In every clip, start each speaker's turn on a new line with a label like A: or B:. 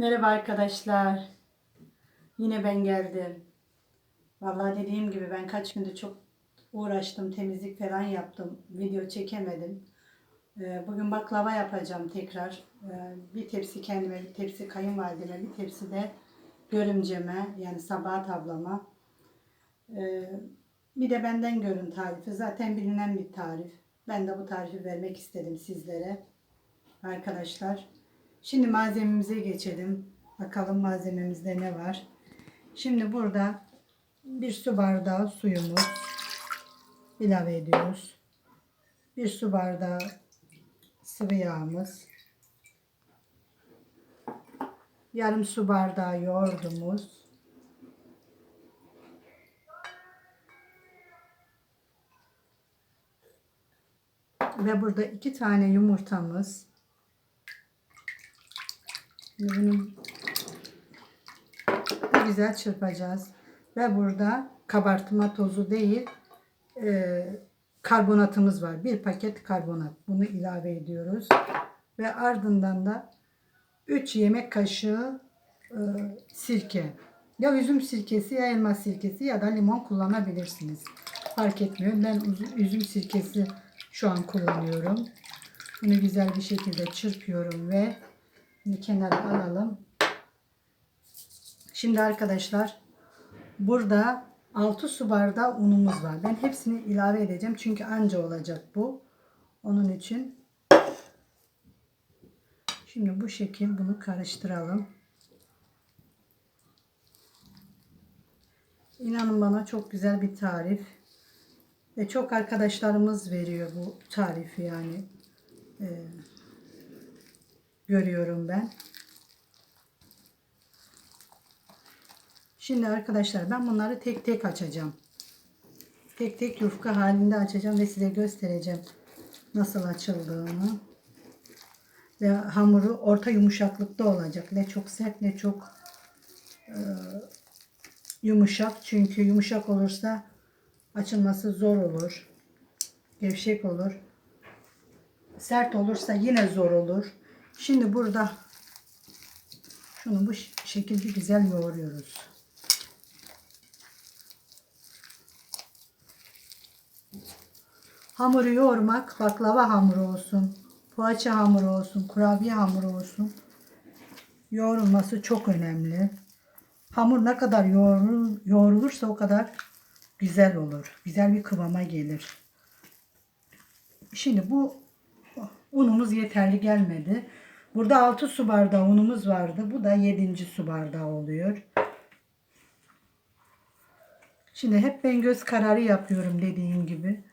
A: Merhaba arkadaşlar. Yine ben geldim. Vallahi dediğim gibi ben kaç gündür çok uğraştım, temizlik falan yaptım. Video çekemedim. Ee, Bugün baklava yapacağım tekrar. Ee, Bir tepsi kendime, bir tepsi kayınvalideme, bir tepsi de görümceme yani Sabahat ablama. Ee, Bir de benden görün tarifi. Zaten bilinen bir tarif. Ben de bu tarifi vermek istedim sizlere. Arkadaşlar. Şimdi malzememize geçelim. Bakalım malzememizde ne var. Şimdi burada bir su bardağı suyumuz ilave ediyoruz. Bir su bardağı sıvı yağımız. Yarım su bardağı yoğurdumuz. Ve burada iki tane yumurtamız. Şimdi bunu güzel çırpacağız. Ve burada kabartma tozu değil e, karbonatımız var. Bir paket karbonat. Bunu ilave ediyoruz. Ve ardından da 3 yemek kaşığı e, sirke. Ya üzüm sirkesi ya elma sirkesi ya da limon kullanabilirsiniz. Fark etmiyor. Ben üzüm sirkesi şu an kullanıyorum. Bunu güzel bir şekilde çırpıyorum ve Şimdi kenara alalım. Şimdi arkadaşlar burada 6 su bardağı unumuz var. Ben hepsini ilave edeceğim çünkü anca olacak bu. Onun için şimdi bu şekil bunu karıştıralım. İnanın bana çok güzel bir tarif. Ve çok arkadaşlarımız veriyor bu tarifi yani. Ee, görüyorum ben. Şimdi arkadaşlar ben bunları tek tek açacağım. Tek tek yufka halinde açacağım ve size göstereceğim nasıl açıldığını. Ve hamuru orta yumuşaklıkta olacak. Ne çok sert ne çok e, yumuşak. Çünkü yumuşak olursa açılması zor olur. Gevşek olur. Sert olursa yine zor olur. Şimdi burada şunu bu şekilde güzel yoğuruyoruz. Hamuru yoğurmak baklava hamuru olsun, poğaça hamuru olsun, kurabiye hamuru olsun. Yoğrulması çok önemli. Hamur ne kadar yoğrul, yoğrulursa o kadar güzel olur. Güzel bir kıvama gelir. Şimdi bu unumuz yeterli gelmedi. Burada 6 su bardağı unumuz vardı. Bu da 7. su bardağı oluyor. Şimdi hep ben göz kararı yapıyorum dediğim gibi.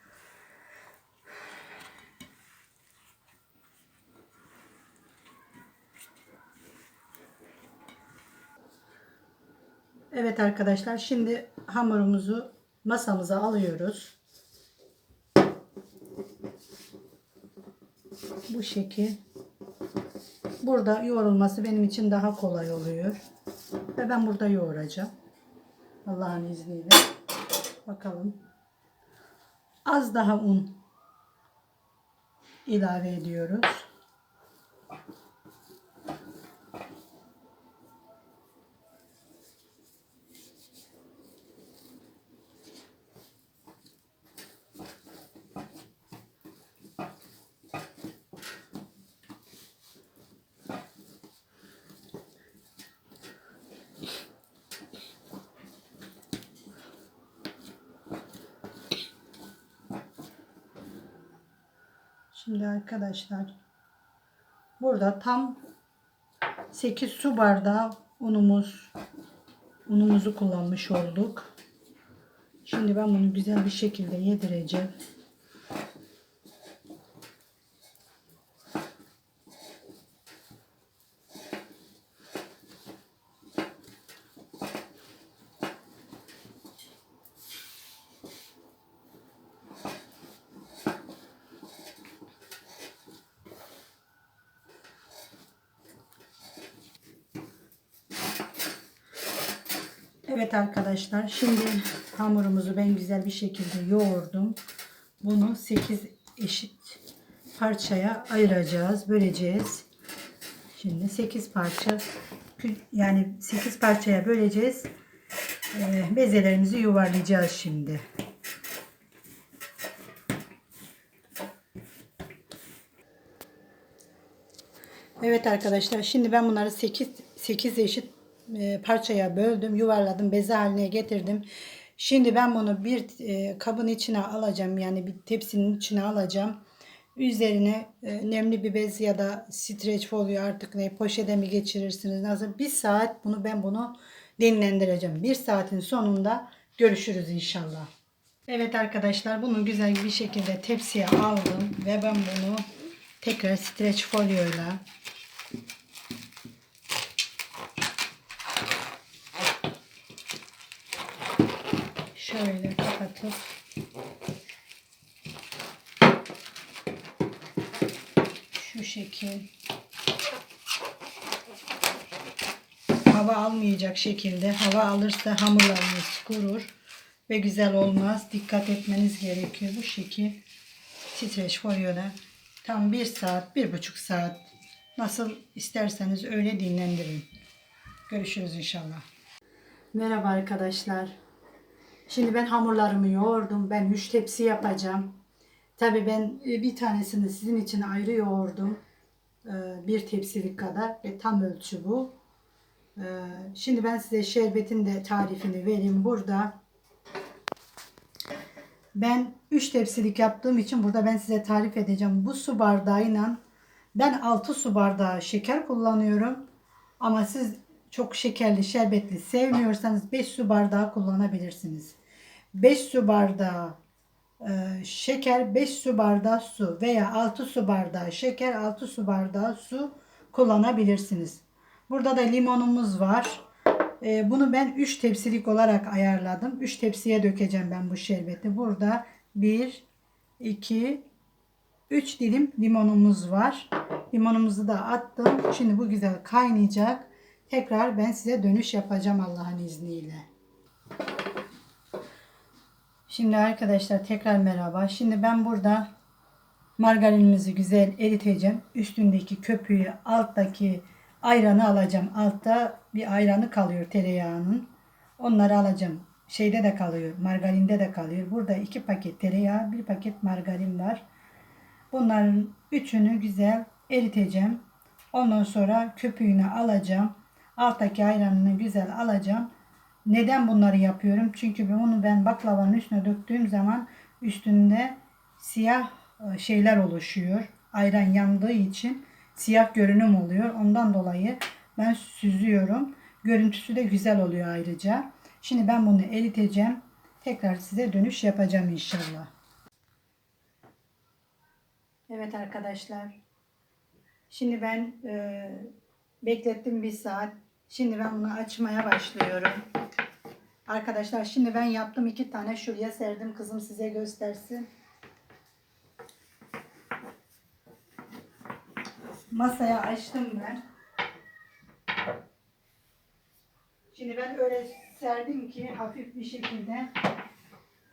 A: Evet arkadaşlar şimdi hamurumuzu masamıza alıyoruz. Bu şekil. Burada yoğrulması benim için daha kolay oluyor. Ve ben burada yoğuracağım. Allah'ın izniyle. Bakalım. Az daha un ilave ediyoruz. Şimdi arkadaşlar burada tam 8 su bardağı unumuz unumuzu kullanmış olduk. Şimdi ben bunu güzel bir şekilde yedireceğim. Evet arkadaşlar şimdi hamurumuzu ben güzel bir şekilde yoğurdum. Bunu 8 eşit parçaya ayıracağız, böleceğiz. Şimdi 8 parça yani 8 parçaya böleceğiz. Ee, bezelerimizi yuvarlayacağız şimdi. Evet arkadaşlar şimdi ben bunları 8 8 eşit e, parçaya böldüm, yuvarladım, beze haline getirdim. Şimdi ben bunu bir e, kabın içine alacağım. Yani bir tepsinin içine alacağım. Üzerine e, nemli bir bez ya da streç folyo artık ne poşete mi geçirirsiniz nasıl bir saat bunu ben bunu dinlendireceğim. Bir saatin sonunda görüşürüz inşallah. Evet arkadaşlar bunu güzel bir şekilde tepsiye aldım ve ben bunu tekrar streç folyoyla şöyle kapatıp şu şekil hava almayacak şekilde hava alırsa hamurlarınız kurur ve güzel olmaz. Dikkat etmeniz gerekiyor. Bu şekil streç folyoda tam bir saat, bir buçuk saat nasıl isterseniz öyle dinlendirin. Görüşürüz inşallah. Merhaba arkadaşlar. Şimdi ben hamurlarımı yoğurdum. Ben 3 tepsi yapacağım. Tabii ben e, bir tanesini sizin için ayrı yoğurdum. Ee, Bir tepsilik kadar ve tam ölçü bu. Ee, Şimdi ben size şerbetin de tarifini vereyim. Burada ben 3 tepsilik yaptığım için burada ben size tarif edeceğim. Bu su bardağıyla ben 6 su bardağı şeker kullanıyorum. Ama siz çok şekerli, şerbetli sevmiyorsanız 5 su bardağı kullanabilirsiniz. 5 su bardağı e, şeker, 5 su bardağı su veya 6 su bardağı şeker, 6 su bardağı su kullanabilirsiniz. Burada da limonumuz var. E, bunu ben 3 tepsilik olarak ayarladım. 3 tepsiye dökeceğim ben bu şerbeti. Burada 1, 2, 3 dilim limonumuz var. Limonumuzu da attım. Şimdi bu güzel kaynayacak. Tekrar ben size dönüş yapacağım Allah'ın izniyle. Şimdi arkadaşlar tekrar merhaba. Şimdi ben burada margarinimizi güzel eriteceğim. Üstündeki köpüğü, alttaki ayranı alacağım. Altta bir ayranı kalıyor tereyağının. Onları alacağım. Şeyde de kalıyor, margarinde de kalıyor. Burada iki paket tereyağı, bir paket margarin var. Bunların üçünü güzel eriteceğim. Ondan sonra köpüğünü alacağım. Alttaki ayranını güzel alacağım. Neden bunları yapıyorum? Çünkü bunu ben baklavanın üstüne döktüğüm zaman üstünde siyah e, şeyler oluşuyor. Ayran yandığı için siyah görünüm oluyor. Ondan dolayı ben süzüyorum. Görüntüsü de güzel oluyor ayrıca. Şimdi ben bunu eriteceğim. Tekrar size dönüş yapacağım inşallah. Evet arkadaşlar. Şimdi ben e, beklettim bir saat. Şimdi ben bunu açmaya başlıyorum. Arkadaşlar şimdi ben yaptım iki tane şuraya serdim. Kızım size göstersin. Masaya açtım ben. Şimdi ben öyle serdim ki hafif bir şekilde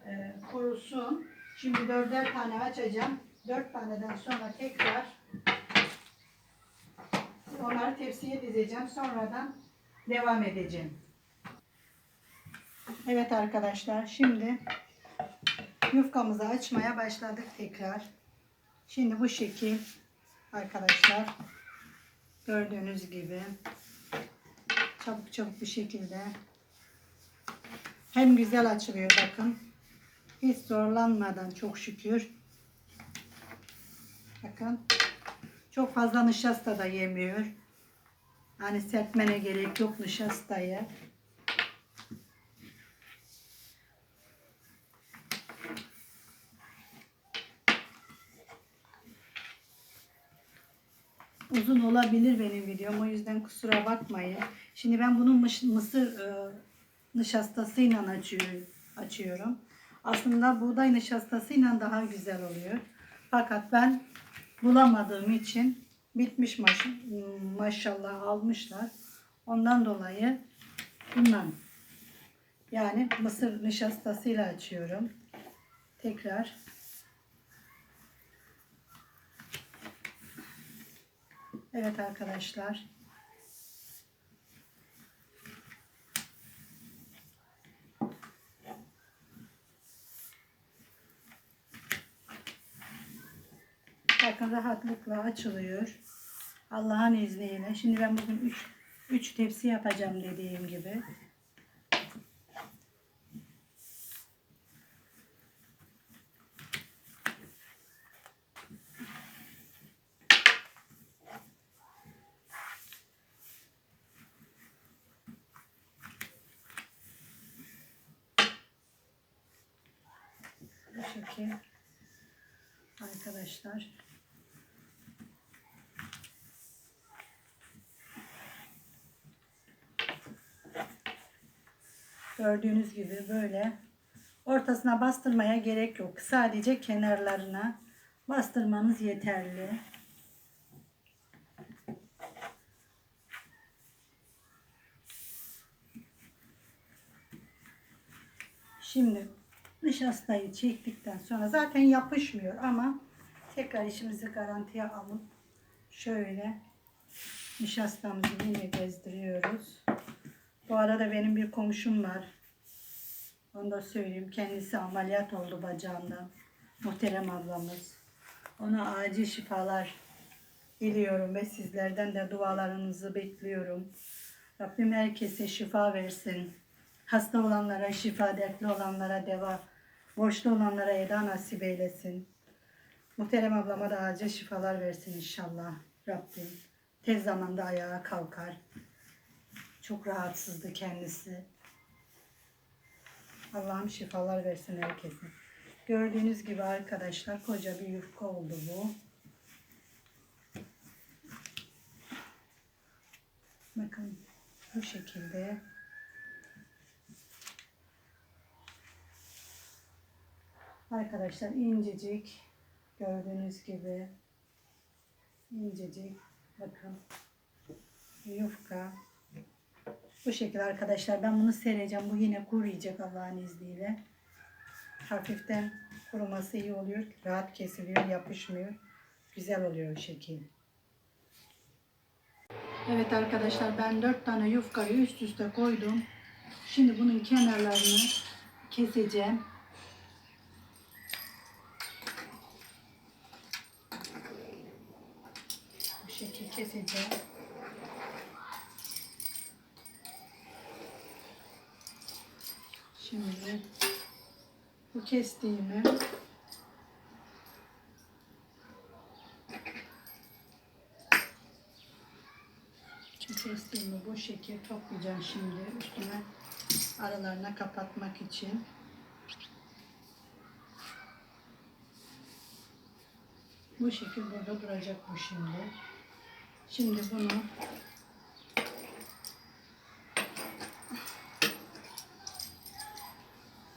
A: e, kurusun. Şimdi dörder tane açacağım. Dört taneden sonra tekrar onları tepsiye dizeceğim. Sonradan devam edeceğim. Evet arkadaşlar şimdi yufkamızı açmaya başladık tekrar. Şimdi bu şekil arkadaşlar gördüğünüz gibi çabuk çabuk bir şekilde hem güzel açılıyor bakın. Hiç zorlanmadan çok şükür. Bakın. Çok fazla nişasta da yemiyor. Yani serpmene gerek yok nişastayı. Uzun olabilir benim videom. O yüzden kusura bakmayın. Şimdi ben bunun mısır e, nişastasıyla açıyorum. Aslında buğday nişastasıyla daha güzel oluyor. Fakat ben bulamadığım için bitmiş maş maşallah almışlar. Ondan dolayı bundan yani mısır nişastasıyla açıyorum. Tekrar Evet arkadaşlar. Bakın rahatlıkla açılıyor. Allah'ın izniyle. Şimdi ben bugün 3 3 tepsi yapacağım dediğim gibi. Bu şekil arkadaşlar. Gördüğünüz gibi böyle ortasına bastırmaya gerek yok. Sadece kenarlarına bastırmanız yeterli. Şimdi nişastayı çektikten sonra zaten yapışmıyor ama tekrar işimizi garantiye alıp şöyle nişastamızı yine gezdiriyoruz. Bu arada benim bir komşum var. Onu da söyleyeyim. Kendisi ameliyat oldu bacağından. Muhterem ablamız. Ona acil şifalar diliyorum ve sizlerden de dualarınızı bekliyorum. Rabbim herkese şifa versin. Hasta olanlara şifa, dertli olanlara deva, borçlu olanlara eda nasip eylesin. Muhterem ablama da acil şifalar versin inşallah Rabbim. Tez zamanda ayağa kalkar. Çok rahatsızdı kendisi. Allah'ım şifalar versin herkese. Gördüğünüz gibi arkadaşlar koca bir yufka oldu bu. Bakın bu şekilde. Arkadaşlar incecik gördüğünüz gibi incecik bakın yufka bu şekilde arkadaşlar ben bunu sereceğim. Bu yine kuruyacak Allah'ın izniyle. Hafiften kuruması iyi oluyor. Rahat kesiliyor yapışmıyor. Güzel oluyor şekil. Evet arkadaşlar ben dört tane yufkayı üst üste koydum. Şimdi bunun kenarlarını keseceğim. Bu şekil keseceğim. Şimdi bu kestiğimi şu kestiğimi bu şekil toplayacağım şimdi üstüne aralarına kapatmak için. Bu şekil burada duracak bu şimdi. Şimdi bunu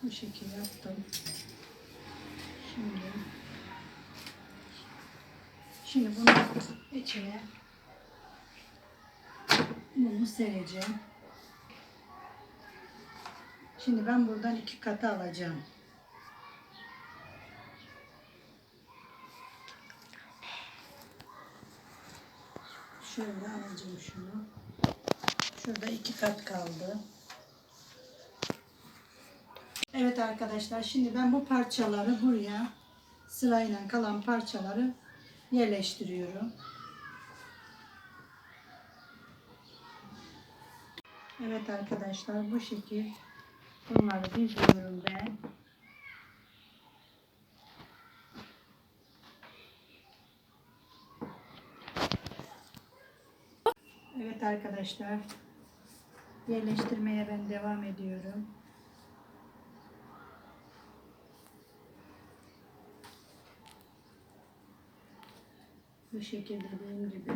A: bu şekil yaptım. Şimdi şimdi bunu içine bunu sereceğim. Şimdi ben buradan iki katı alacağım. Şöyle alacağım şunu. Şurada iki kat kaldı. Evet arkadaşlar şimdi ben bu parçaları buraya sırayla kalan parçaları yerleştiriyorum. Evet arkadaşlar bu şekil bunları diziyorum ben. Evet arkadaşlar yerleştirmeye ben devam ediyorum. Bu şekilde dediğim gibi.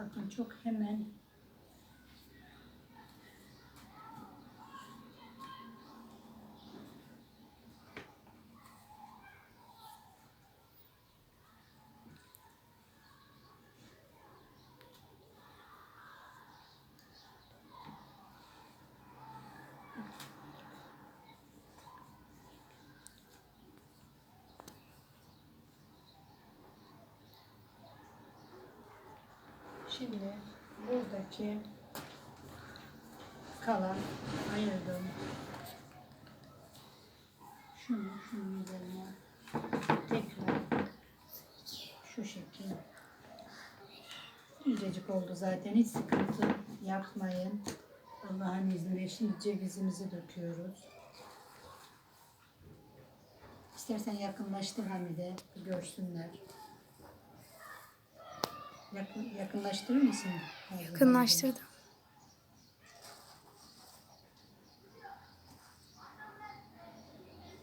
A: Bakın çok hemen Şimdi buradaki kalan ayırdım. Şunu şunun üzerine tekrar şu şekil. İncecik oldu zaten hiç sıkıntı yapmayın. Allah'ın izniyle şimdi cevizimizi döküyoruz. İstersen yakınlaştır Hamide, görsünler. Yakın, yakınlaştırır mısın?
B: Yakınlaştırdım.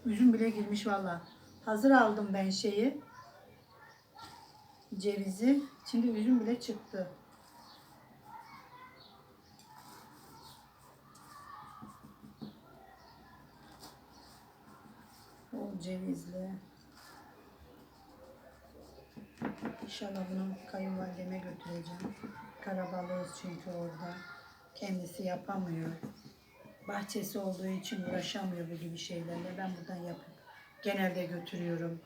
A: Üzüm bile girmiş valla. Hazır aldım ben şeyi. Cevizi. Şimdi üzüm bile çıktı. İnşallah bunu kayınvalideme götüreceğim. Karabalığız çünkü orada. Kendisi yapamıyor. Bahçesi olduğu için uğraşamıyor bu gibi şeylerle. Ben buradan yapıp genelde götürüyorum.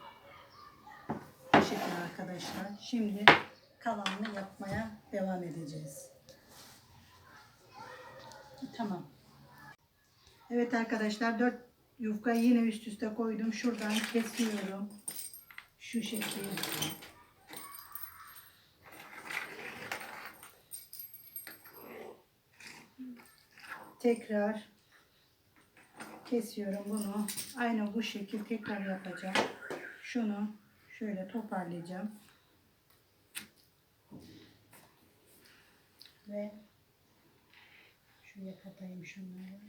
A: Bu şekilde arkadaşlar. Şimdi kalanını yapmaya devam edeceğiz. Tamam. Evet arkadaşlar dört yufkayı yine üst üste koydum. Şuradan kesiyorum. Şu şekil. Tekrar kesiyorum bunu. Aynı bu şekil tekrar yapacağım. Şunu şöyle toparlayacağım. Ve şuraya katayım şunları.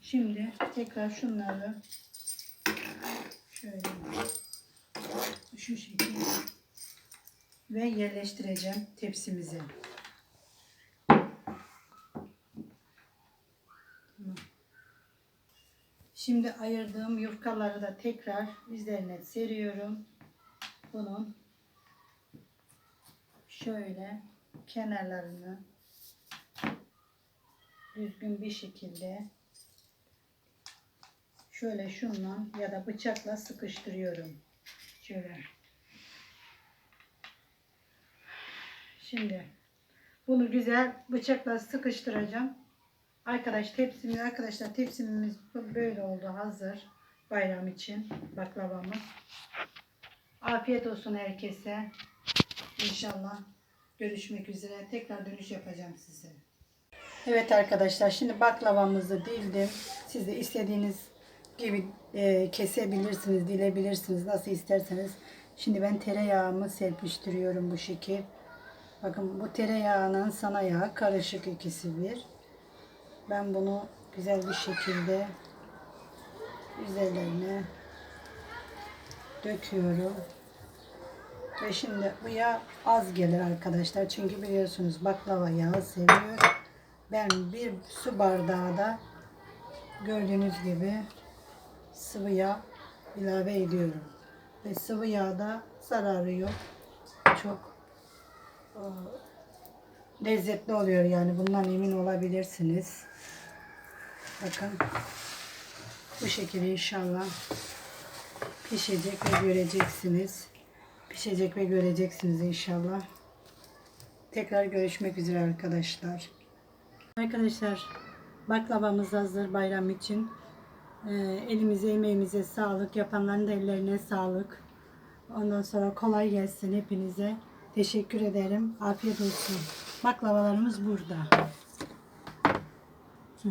A: Şimdi tekrar şunları şöyle şu şekilde ve yerleştireceğim tepsimize. Tamam. Şimdi ayırdığım yufkaları da tekrar üzerine seriyorum. Bunun şöyle kenarlarını düzgün bir şekilde şöyle şunla ya da bıçakla sıkıştırıyorum. Şöyle. Şimdi bunu güzel bıçakla sıkıştıracağım. Arkadaş tepsimiz arkadaşlar tepsimiz böyle oldu hazır bayram için baklavamız. Afiyet olsun herkese. İnşallah görüşmek üzere. Tekrar dönüş yapacağım size. Evet arkadaşlar şimdi baklavamızı dildim. Siz de istediğiniz gibi e, kesebilirsiniz, dilebilirsiniz nasıl isterseniz. Şimdi ben tereyağımı serpiştiriyorum bu şekil. Bakın bu tereyağının sana yağı karışık ikisi bir. Ben bunu güzel bir şekilde üzerlerine döküyorum. Ve şimdi bu yağ az gelir arkadaşlar. Çünkü biliyorsunuz baklava yağı seviyor. Ben bir su bardağı da gördüğünüz gibi sıvı yağ ilave ediyorum. Ve sıvı yağda zararı yok. Çok lezzetli oluyor yani bundan emin olabilirsiniz. Bakın bu şekilde inşallah pişecek ve göreceksiniz. Pişecek ve göreceksiniz inşallah. Tekrar görüşmek üzere arkadaşlar. Arkadaşlar baklavamız hazır bayram için. Ee, elimize emeğimize sağlık. Yapanların da ellerine sağlık. Ondan sonra kolay gelsin hepinize. Teşekkür ederim. Afiyet olsun. Baklavalarımız burada. Hı.